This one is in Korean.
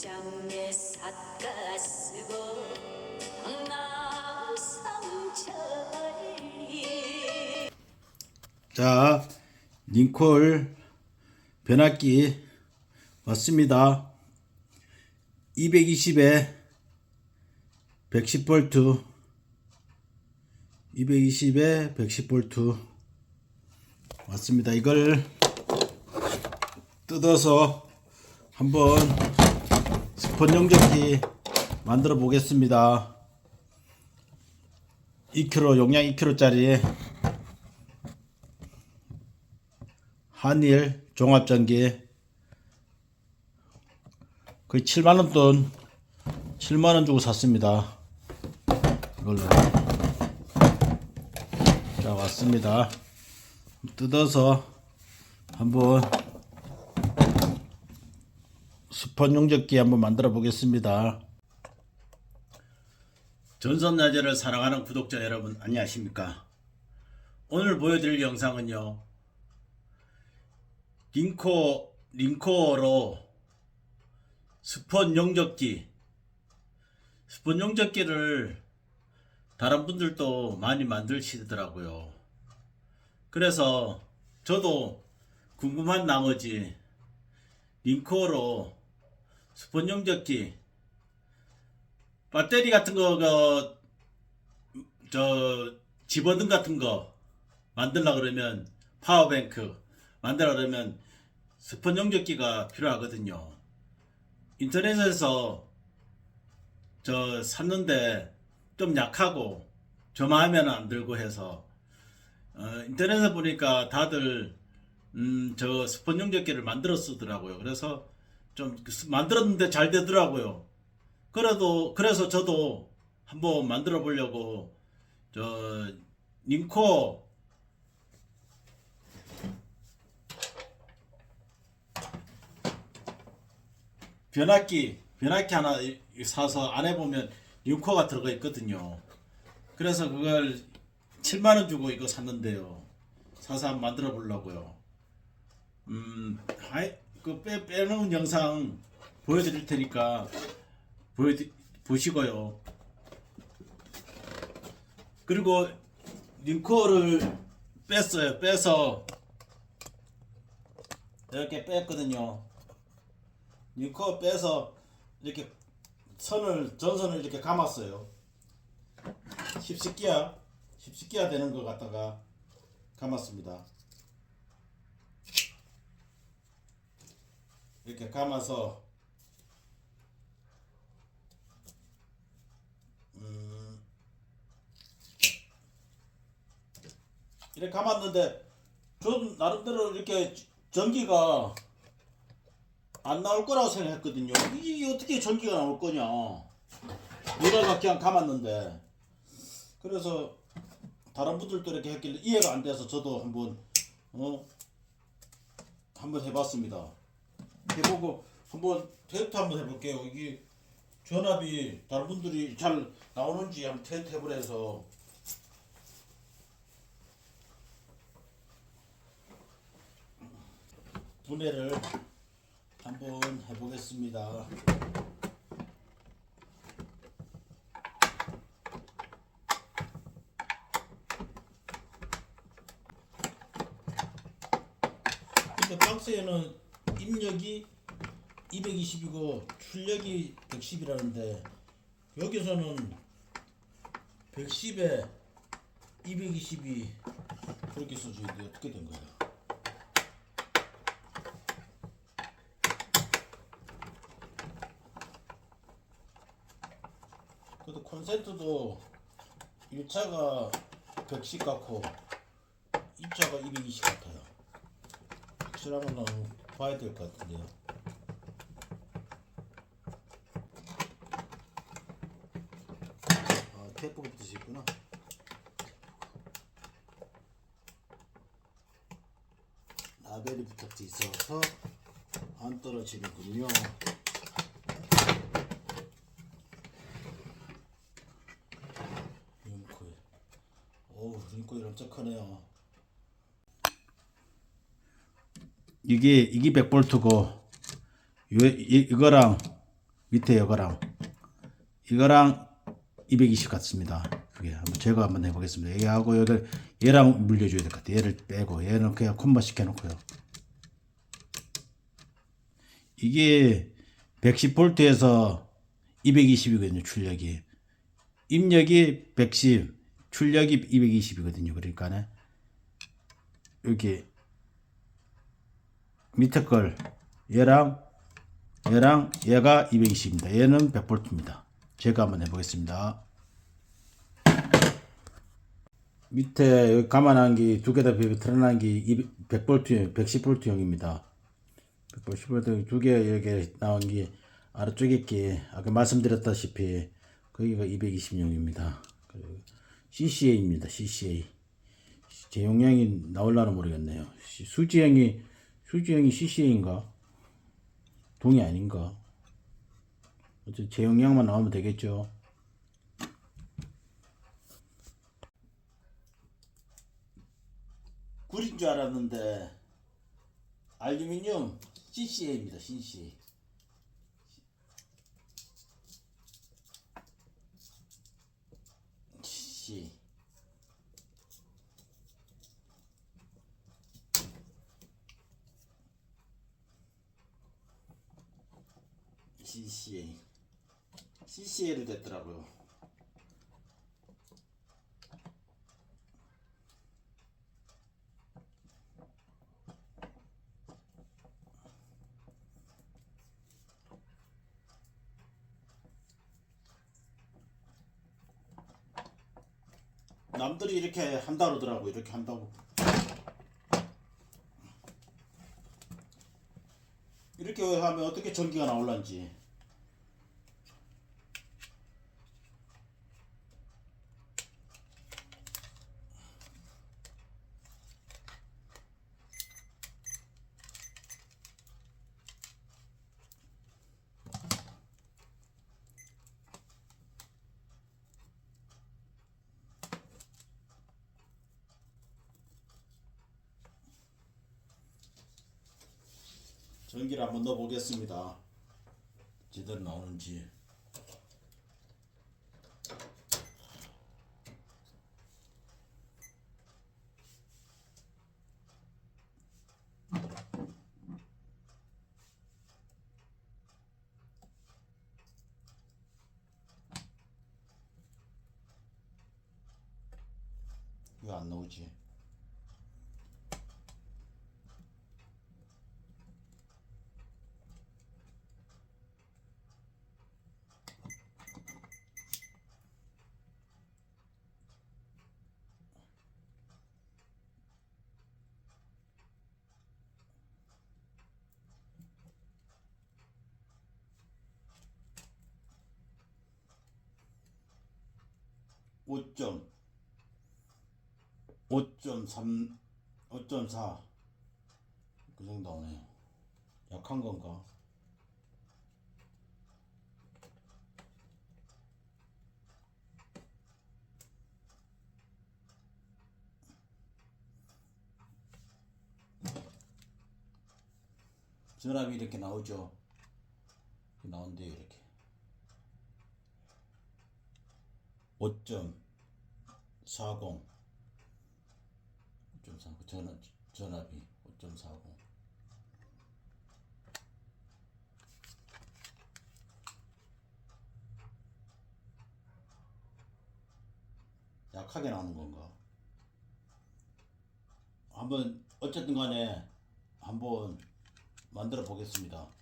장내 삿가 쓰고 자, 링콜 변압기 왔습니다. 220에 110V 220에 110V 왔습니다. 이걸 뜯어서 한번 용접기 만들어 보겠습니다. 2kg 용량 2kg짜리 한일 종합전기 거의 7만원 돈 7만원 주고 샀습니다. 이걸로. 자 왔습니다. 뜯어서 한번 스폰 용접기 한번 만들어 보겠습니다 전선야제를 사랑하는 구독자 여러분 안녕하십니까 오늘 보여드릴 영상은요 링코 링코로 스폰 용접기 스폰 용접기를 다른 분들도 많이 만들시더라고요. 그래서 저도 궁금한 나머지 링코로 스폰 용접기 배터리 같은 거, 그, 저, 집어등 같은 거 만들라 그러면 파워뱅크 만들어 그러면 스폰 용접기가 필요하거든요. 인터넷에서 저 샀는데 좀 약하고 저만하면 안 들고 해서 어, 인터넷에 보니까 다들 음, 저 스폰 용접기를 만들어 쓰더라고요. 그래서 좀 만들었는데 잘 되더라고요. 그래도 그래서 저도 한번 만들어 보려고 저 링코 변압기 변압기 하나 사서 안에 보면 링코가 들어가 있거든요. 그래서 그걸 7만 원 주고 이거 샀는데요. 사서 한번 만들어 보려고요. 음, 하이 그 빼 빼놓은 영상 보여드릴 테니까 보여 보시고요. 그리고 링코를 뺐어요. 빼서 이렇게 뺐거든요. 링코 빼서 이렇게 선을 전선을 이렇게 감았어요. 10식기야 10식기야 되는 것 갖다가 감았습니다. 이렇게 감아서 음, 이렇게 감았는데 전 나름대로 이렇게 전기가 안 나올 거라고 생각했거든요. 이게 어떻게 전기가 나올 거냐. 이래가 그냥 감았는데. 그래서 다른 분들도 이렇게 했길래 이해가 안 돼서 저도 한번 어 한번 해봤습니다. 해보고 한번 테스트 한번 해볼게요. 이게 전압이 다른 분들이 잘 나오는지 한번 테스트 해보래서 분해를 한번 해보겠습니다. 근데 박스에는 입력이 220이고 출력이 110이라는데 여기서는 110에 220이 그렇게 써져 있는데 어떻게 된 거야? 그래도 콘센트도 1차가 110 같고 2차가 220 같아요. 확실한 건 봐야 될 것 같은데요. 아, 테이프가 붙어 있구나. 라벨이 붙어 있어서 안 떨어지는군요. 링코일. 어우, 링코일 엄청 크네요. 이게 이게 100볼트고 이, 이- 이거랑 밑에 이거랑 이거랑 220 같습니다. 그게 한번 제거 한번 해보겠습니다. 얘하고 여기 얘랑 물려줘야 될 것 같아요. 얘를 빼고 얘는 그냥 콤보 시켜놓고요. 이게 110볼트에서 220이거든요. 출력이 입력이 110, 출력이 220이거든요. 그러니까 여기 밑에 걸 얘랑 얘랑 얘가 220입니다. 얘는 100볼트입니다. 제가 한번 해보겠습니다. 밑에 여기 감안한 게 두 개다 드러난 게 100볼트, 110볼트용입니다. 110볼트 두개 여기 나온 게 아래쪽에 게 아까 말씀드렸다시피 거기가 220용입니다. CCA입니다. CCA. 제 용량이 나올라는 모르겠네요. 시- 수지형이 수지형이 CCA인가? 동이 아닌가? 어째 제 용량만 나오면 되겠죠. 굴인 줄 알았는데 알루미늄 CCA입니다. CCA. CCA. CCA. CCA로 됐더라고요. 남들이 이렇게 한다 그러더라고 이렇게 한다고 이렇게 하면 어떻게 전기가 나올란지 전기를 한번 넣어 보겠습니다 제대로 나오는지 왜 안 나오지? 오점 5.3, 5.4. 그 정도 나오네요. 약한 건가? 전압이 이렇게 나오죠. 나온대요, 이렇게. 5.40. 5.40 전압, 전압이 5.40 약하게 나오는 건가? 한번 어쨌든 간에 한번 만들어 보겠습니다.